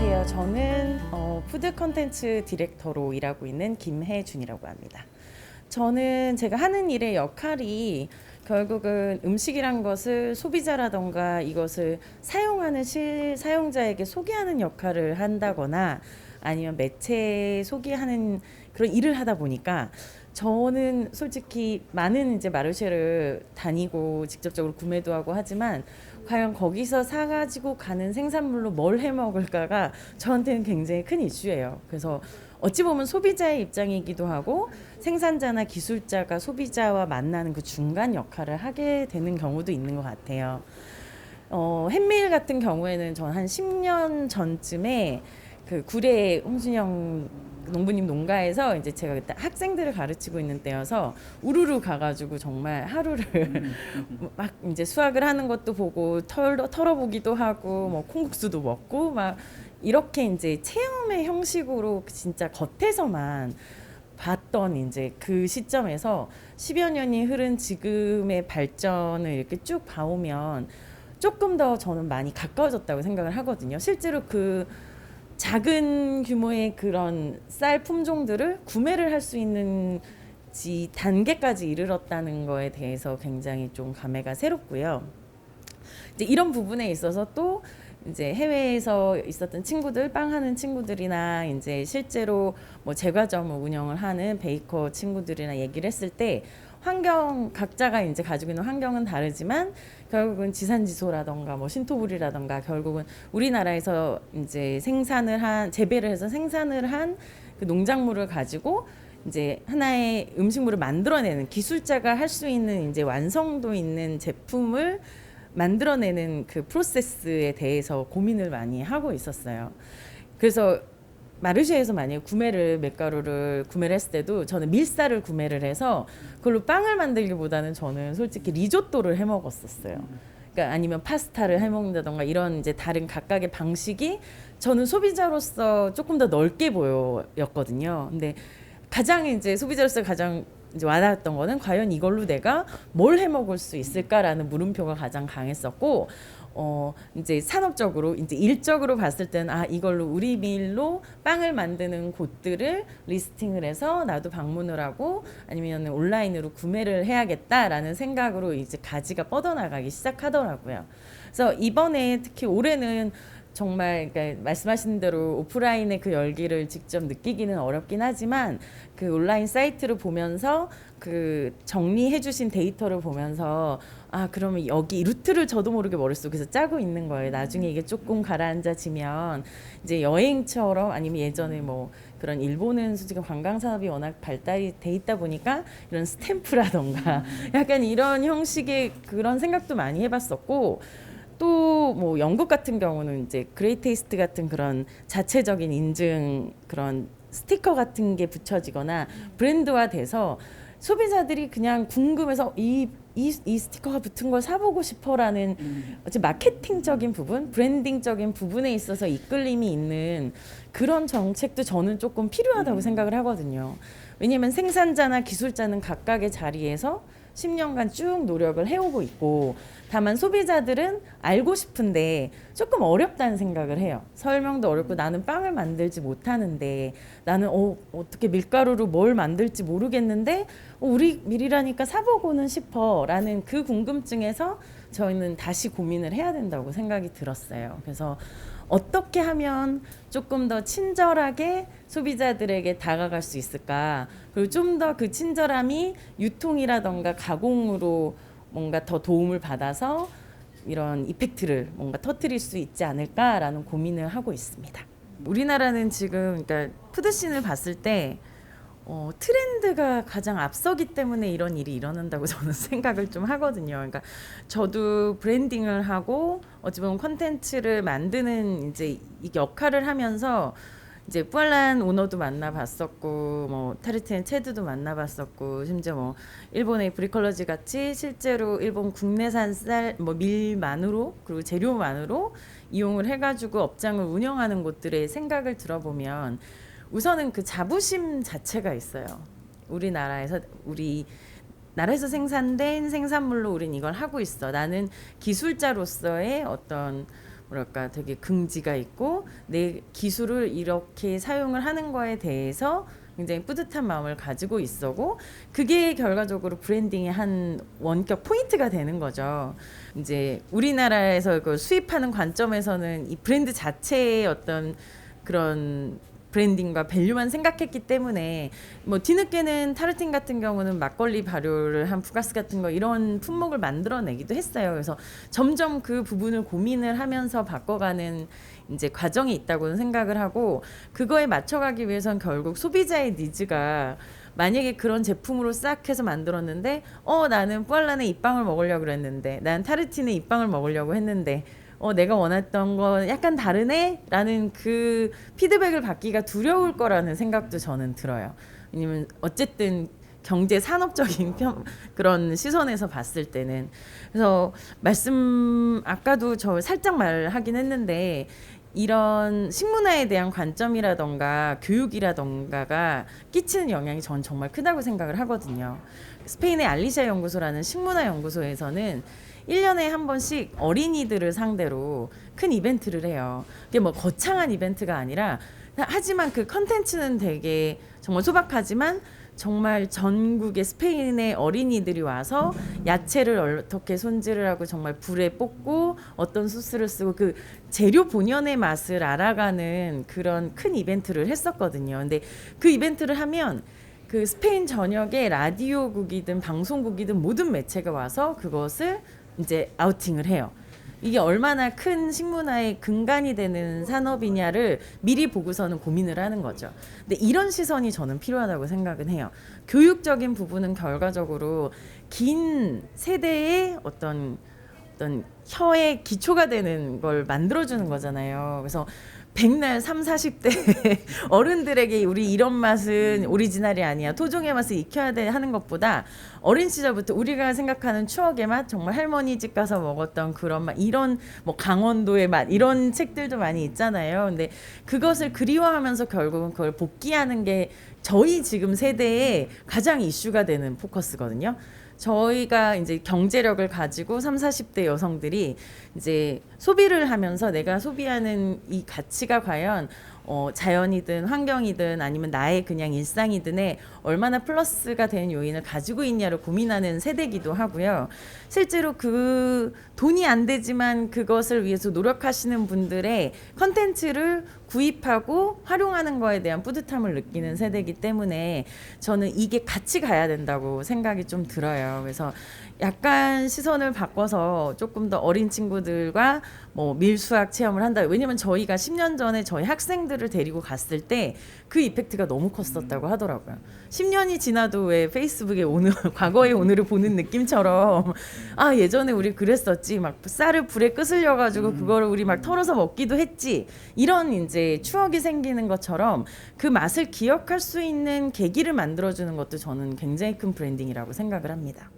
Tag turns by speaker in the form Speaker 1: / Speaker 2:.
Speaker 1: 안녕하세요. 저는 어, 푸드 컨텐츠 디렉터로 일하고 있는 김혜준이라고 합니다. 저는 제가 하는 일의 역할이 결국은 음식이란 것을 소비자라던가 이것을 사용하는 실 사용자에게 소개하는 역할을 한다거나 아니면 매체에 소개하는 그런 일을 하다 보니까 저는 솔직히 많은 이제 마르쉐를 다니고 직접적으로 구매도 하고 하지만 과연 거기서 사가지고 가는 생산물로 뭘 해 먹을까가 저한테는 굉장히 큰 이슈예요. 그래서 어찌 보면 소비자의 입장이기도 하고 생산자나 기술자가 소비자와 만나는 그 중간 역할을 하게 되는 경우도 있는 것 같아요. 어, 햇밀 같은 경우에는 전 한 10년 전쯤에 그 구례 홍순영 농부님 농가에서 이제 제가 그때 학생들을 가르치고 있는 때여서 우르르 가가지고 정말 하루를 막 이제 수학을 하는 것도 보고 털어 털어보기도 하고 뭐 콩국수도 먹고 막 이렇게 이제 체험의 형식으로 진짜 겉에서만 봤던 이제 그 시점에서 10여 년이 흐른 지금의 발전을 이렇게 쭉 봐오면 조금 더 저는 많이 가까워졌다고 생각을 하거든요. 실제로 그 작은 규모의 그런 쌀 품종들을 구매를 할 수 있는 지 단계까지 이르렀다는 거에 대해서 굉장히 좀 감회가 새롭고요. 이제 이런 부분에 있어서 또 이제 해외에서 있었던 친구들 빵 하는 친구들이나 이제 실제로 뭐 제과점을 운영을 하는 베이커 친구들이나 얘기를 했을 때 환경 각자가 이제 가지고 있는 환경은 다르지만 결국은 지산지소라던가 뭐 신토불이라던가 결국은 우리나라에서 이제 생산을 한 재배를 해서 생산을 한 그 농작물을 가지고 이제 하나의 음식물을 만들어내는 기술자가 할 수 있는 이제 완성도 있는 제품을 만들어내는 그 프로세스에 대해서 고민을 많이 하고 있었어요. 그래서 마르쉐에서 만약에 구매를 밀가루를 구매를 했을 때도 저는 밀쌀을 구매를 해서 그걸로 빵을 만들기보다는 저는 솔직히 리조또를 해 먹었었어요. 그러니까 아니면 파스타를 해 먹는다던가 이런 이제 다른 각각의 방식이 저는 소비자로서 조금 더 넓게 보였거든요. 근데 가장 이제 소비자로서 가장 이제 와닿았던 거는 과연 이걸로 내가 뭘 해 먹을 수 있을까라는 물음표가 가장 강했었고 어 이제 산업적으로 이제 일적으로 봤을 때는 아 이걸로 우리 밀로 빵을 만드는 곳들을 리스팅을 해서 나도 방문을 하고 아니면 온라인으로 구매를 해야겠다라는 생각으로 이제 가지가 뻗어나가기 시작하더라고요. 그래서 이번에 특히 올해는 정말 그러니까 말씀하신 대로 오프라인의 그 열기를 직접 느끼기는 어렵긴 하지만 그 온라인 사이트를 보면서 그 정리해 주신 데이터를 보면서 아 그러면 여기 루트를 저도 모르게 머릿속에서 짜고 있는 거예요. 나중에 이게 조금 가라앉아지면 이제 여행처럼 아니면 예전에 뭐 그런 일본은 솔직히 관광 산업이 워낙 발달이 돼 있다 보니까 이런 스탬프라던가 약간 이런 형식의 그런 생각도 많이 해봤었고 또 뭐 영국 같은 경우는 이제 그레이테이스트 같은 그런 자체적인 인증 그런 스티커 같은 게 붙여지거나 브랜드화 돼서 소비자들이 그냥 궁금해서 이, 이, 이 스티커가 붙은 걸 사보고 싶어라는 어째 마케팅적인 부분, 브랜딩적인 부분에 있어서 이끌림이 있는 그런 정책도 저는 조금 필요하다고 생각을 하거든요. 왜냐하면 생산자나 기술자는 각각의 자리에서 10년간 쭉 노력을 해오고 있고 다만 소비자들은 알고 싶은데 조금 어렵다는 생각을 해요. 설명도 어렵고 나는 빵을 만들지 못하는데 나는 어, 어떻게 밀가루로 뭘 만들지 모르겠는데 어, 우리 밀이라니까 사보고는 싶어라는 그 궁금증에서 저희는 다시 고민을 해야 된다고 생각이 들었어요. 그래서 어떻게 하면 조금 더 친절하게 소비자들에게 다가갈 수 있을까? 그리고 좀 더 그 친절함이 유통이라던가 가공으로 뭔가 더 도움을 받아서 이런 이펙트를 뭔가 터뜨릴 수 있지 않을까라는 고민을 하고 있습니다. 우리나라는 지금 그러니까 푸드씬을 봤을 때 어, 트렌드가 가장 앞서기 때문에 이런 일이 일어난다고 저는 생각을 좀 하거든요. 그러니까 저도 브랜딩을 하고 어찌 보면 컨텐츠를 만드는 이제 이 역할을 하면서 이제 뿌알란 오너도 만나봤었고 뭐 타르텐 체드도 만나봤었고 심지어 뭐 일본의 브리컬러지 같이 실제로 일본 국내산 쌀 뭐 밀만으로 그리고 재료만으로 이용을 해가지고 업장을 운영하는 곳들의 생각을 들어보면 우선은 그 자부심 자체가 있어요. 우리나라에서 우리 나라에서 생산된 생산물로 우린 이걸 하고 있어. 나는 기술자로서의 어떤 뭐랄까 되게 긍지가 있고 내 기술을 이렇게 사용을 하는 거에 대해서 굉장히 뿌듯한 마음을 가지고 있었고 그게 결과적으로 브랜딩의 한 원격 포인트가 되는 거죠. 이제 우리나라에서 그 수입하는 관점에서는 이 브랜드 자체의 어떤 그런 브랜딩과 밸류만 생각했기 때문에 뭐 뒤늦게는 타르틴 같은 경우는 막걸리 발효를 한 fu가스 같은 거 이런 품목을 만들어내기도 했어요. 그래서 점점 그 부분을 고민을 하면서 바꿔가는 이제 과정이 있다고는 생각을 하고 그거에 맞춰가기 위해선 결국 소비자의 니즈가 만약에 그런 제품으로 싹 해서 만들었는데 어 나는 뿌알란의 입방을 먹으려고 그랬는데 난 타르틴의 입방을 먹으려고 했는데 어 내가 원했던 거 약간 다르네? 라는 그 피드백을 받기가 두려울 거라는 생각도 저는 들어요. 왜냐면 어쨌든 경제 산업적인 편- 그런 시선에서 봤을 때는. 그래서 말씀 아까도 저 살짝 말하긴 했는데 이런 식문화에 대한 관점이라던가 교육이라던가가 끼치는 영향이 전 정말 크다고 생각을 하거든요. 스페인의 알리샤 연구소라는 식문화 연구소에서는 1년에 한 번씩 어린이들을 상대로 큰 이벤트를 해요. 그게 뭐 거창한 이벤트가 아니라 하지만 그 컨텐츠는 되게 정말 소박하지만 정말 전국의 스페인의 어린이들이 와서 야채를 어떻게 손질을 하고 정말 불에 볶고 어떤 소스를 쓰고 그 재료 본연의 맛을 알아가는 그런 큰 이벤트를 했었거든요. 근데 그 이벤트를 하면 그 스페인 전역의 라디오국이든 방송국이든 모든 매체가 와서 그것을 이제 아우팅을 해요. 이게 얼마나 큰 식문화의 근간이 되는 산업이냐를 미리 보고서는 고민을 하는 거죠. 근데 이런 시선이 저는 필요하다고 생각은 해요. 교육적인 부분은 결과적으로 긴 세대의 어떤 어떤 혀의 기초가 되는 걸 만들어주는 거잖아요. 그래서 백날 3, 40대 어른들에게 우리 이런 맛은 오리지널이 아니야. 토종의 맛을 익혀야 돼 하는 것보다 어린 시절부터 우리가 생각하는 추억의 맛, 정말 할머니 집 가서 먹었던 그런 맛, 이런 뭐 강원도의 맛, 이런 책들도 많이 있잖아요. 근데 그것을 그리워하면서 결국은 그걸 복귀하는 게 저희 지금 세대의 가장 이슈가 되는 포커스거든요. 저희가 이제 경제력을 가지고 3, 40대 여성들이 이제 소비를 하면서 내가 소비하는 이 가치가 과연 어, 자연이든 환경이든 아니면 나의 그냥 일상이든에 얼마나 플러스가 되는 요인을 가지고 있냐를 고민하는 세대기도 하고요. 실제로 그 돈이 안 되지만 그것을 위해서 노력하시는 분들의 컨텐츠를 구입하고 활용하는 거에 대한 뿌듯함을 느끼는 세대이기 때문에 저는 이게 같이 가야 된다고 생각이 좀 들어요. 그래서 약간 시선을 바꿔서 조금 더 어린 친구들과 뭐 밀수학 체험을 한다. 왜냐면 저희가 10년 전에 저희 학생들을 데리고 갔을 때 그 이펙트가 너무 컸었다고 하더라고요. 10년이 지나도 왜 페이스북에 오늘 과거의 오늘을 보는 느낌처럼 아 예전에 우리 그랬었지 막 쌀을 불에 끄슬려 가지고 그거를 우리 막 털어서 먹기도 했지 이런 이제 추억이 생기는 것처럼 그 맛을 기억할 수 있는 계기를 만들어주는 것도 저는 굉장히 큰 브랜딩이라고 생각을 합니다.